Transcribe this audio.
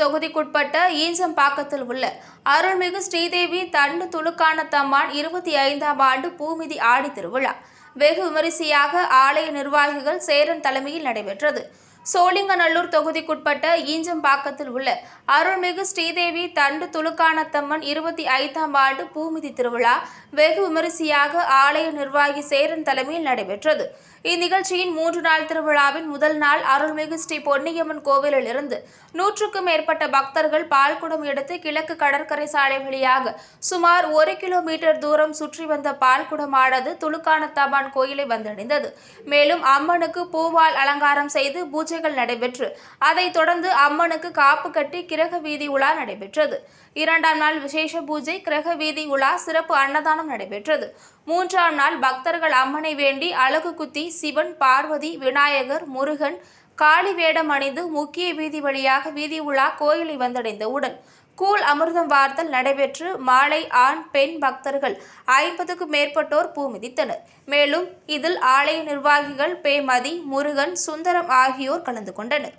தொகுதிக்குட்பட்ட ஈஞ்சம்பாக்கத்தில் உள்ள அருள்மிகு ஸ்ரீதேவி தண்டு துலுக்கானத்தம்மான் இருபத்தி ஐந்தாம் ஆண்டு பூமிதி ஆடி திருவிழா. வெகு விமரிசையாக ஆலய நிர்வாகிகள் சேரன் தலைமையில் நடைபெற்றது. சோழிங்கநல்லூர் தொகுதிக்குட்பட்ட ஈஞ்சம்பாக்கத்தில் உள்ள அருள்மிகு ஸ்ரீதேவி தண்டு துலுக்கானத்தம்மன் இருபத்தி ஐந்தாம் ஆண்டு பூமிதி திருவிழா வெகு விமரிசையாக ஆலய நிர்வாகி சேரன் தலைமையில் நடைபெற்றது. இந்நிகழ்ச்சியின் மூன்று நாள் திருவிழாவின் முதல் நாள் அருள்மிகு ஸ்ரீ பொன்னியம்மன் கோவிலில் இருந்து நூற்றுக்கும் மேற்பட்ட பக்தர்கள் பால்குடம் எடுத்து கிழக்கு கடற்கரை சாலை வழியாக சுமார் ஒரு கிலோமீட்டர் தூரம் சுற்றி வந்த பால்குடமானது துலுக்கானத்தம்மன் கோயிலை வந்தடைந்தது. மேலும் அம்மனுக்கு பூவால் அலங்காரம் செய்து பூஜை பூஜைகள் நடைபெற்று அதைத் தொடர்ந்து அம்மனுக்கு காப்பு கட்டி கிரக வீதி உலா நடைபெற்றது. இரண்டாம் நாள் விசேஷ பூஜை கிரக வீதி உலா சிறப்பு அன்னதானம் நடைபெற்றது. மூன்றாம் நாள் பக்தர்கள் அம்மனை வேண்டி அழகு குத்தி சிவன் பார்வதி விநாயகர் முருகன் காளி வேடம் அணிந்து முக்கிய வீதி வழியாக வீதி உலா கோயிலை வந்தடைந்தவுடன் கூழ் அமிர்தம் வார்த்தல் நடைபெற்று மாலை ஆண் பெண் பக்தர்கள் ஐம்பதுக்கும் மேற்பட்டோர் பூமிதித்தனர். மேலும் இதில் ஆலய நிர்வாகிகள் பேமதி முருகன் சுந்தரம் ஆகியோர் கலந்து கொண்டனர்.